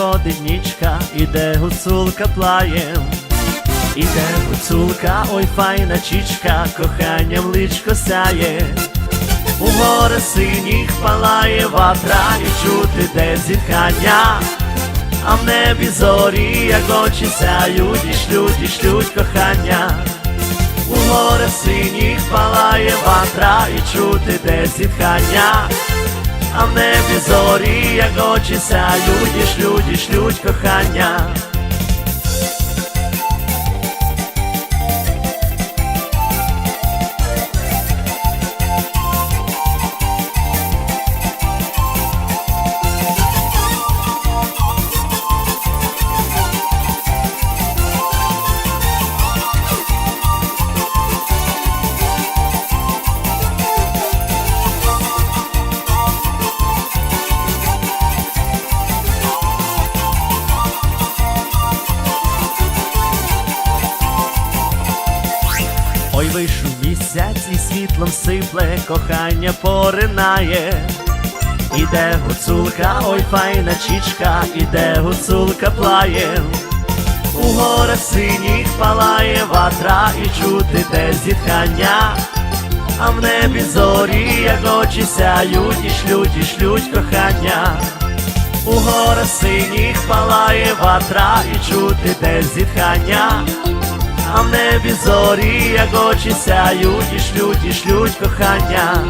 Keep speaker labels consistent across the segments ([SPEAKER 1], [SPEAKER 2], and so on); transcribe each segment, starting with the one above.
[SPEAKER 1] приходить іде гуцулка плаєм. Іде гуцулка, ой файна чічка, коханням личко сяє. У гори синіх палає ватра і чути де зітхання, а в небі зорі, як очі сяють, і шлють, і шлють кохання. У гори синіх палає ватра і чути де зітхання, а в небі зорі, як очі сяють, і шлють, і шлють кохання. Вийшов місяць і світлом сипле, кохання поринає. Іде гуцулка, ой файна чічка, іде гуцулка плає. У горах синіх палає ватра і чути де зітхання, а в небі зорі, як очі сяють, і шлють, і шлють кохання. У горах синіх палає ватра і чути де зітхання, а в небі зорі, як очі сяють, і шлють, і шлють кохання.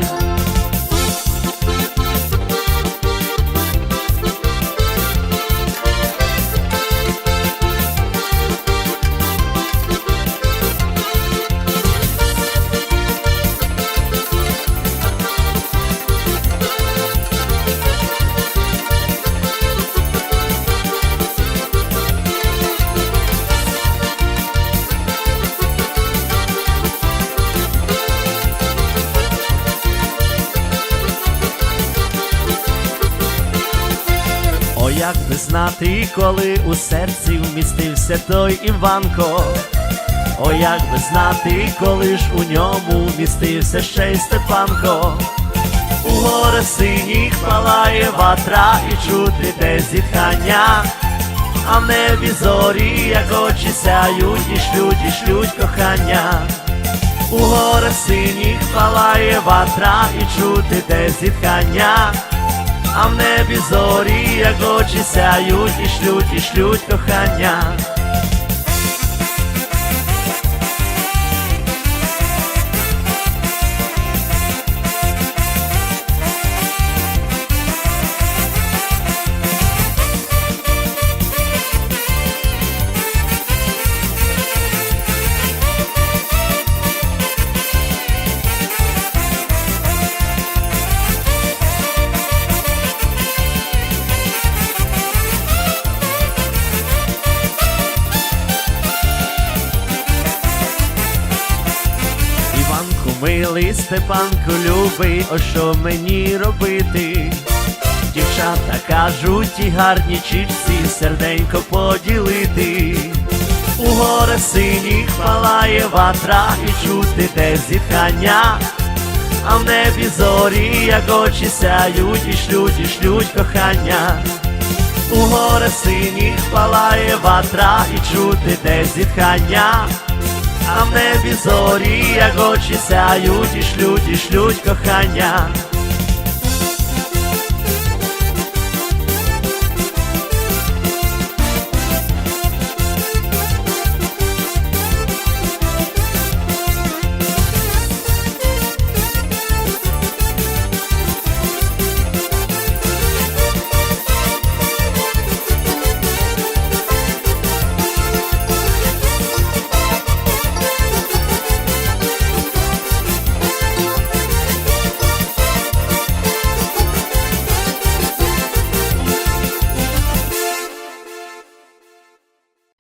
[SPEAKER 1] Як би знати, коли у серці вмістився той Іванко. О, як би знати, коли ж у ньому вмістився ще й Степанко. У гори синіх палає ватра і чути де зітхання, а в небі зорі, як очі сяють, і шлють, і шлють кохання. У гори синіх палає ватра і чути де зітхання, а в небі зорі, як очі сяють, і шлють, і шлють кохання. Милий, Степанку любий, о що мені робити? Дівчата кажуть, і гарні чіпці серденько поділити. У гори синіх палає ватра і чути де зітхання, а в небі зорі, як очі сяють, і шлють, і шлють кохання. У гори синіх палає ватра і чути де зітхання, а в небі зорі, як очі сяють, і шлють, і шлють кохання.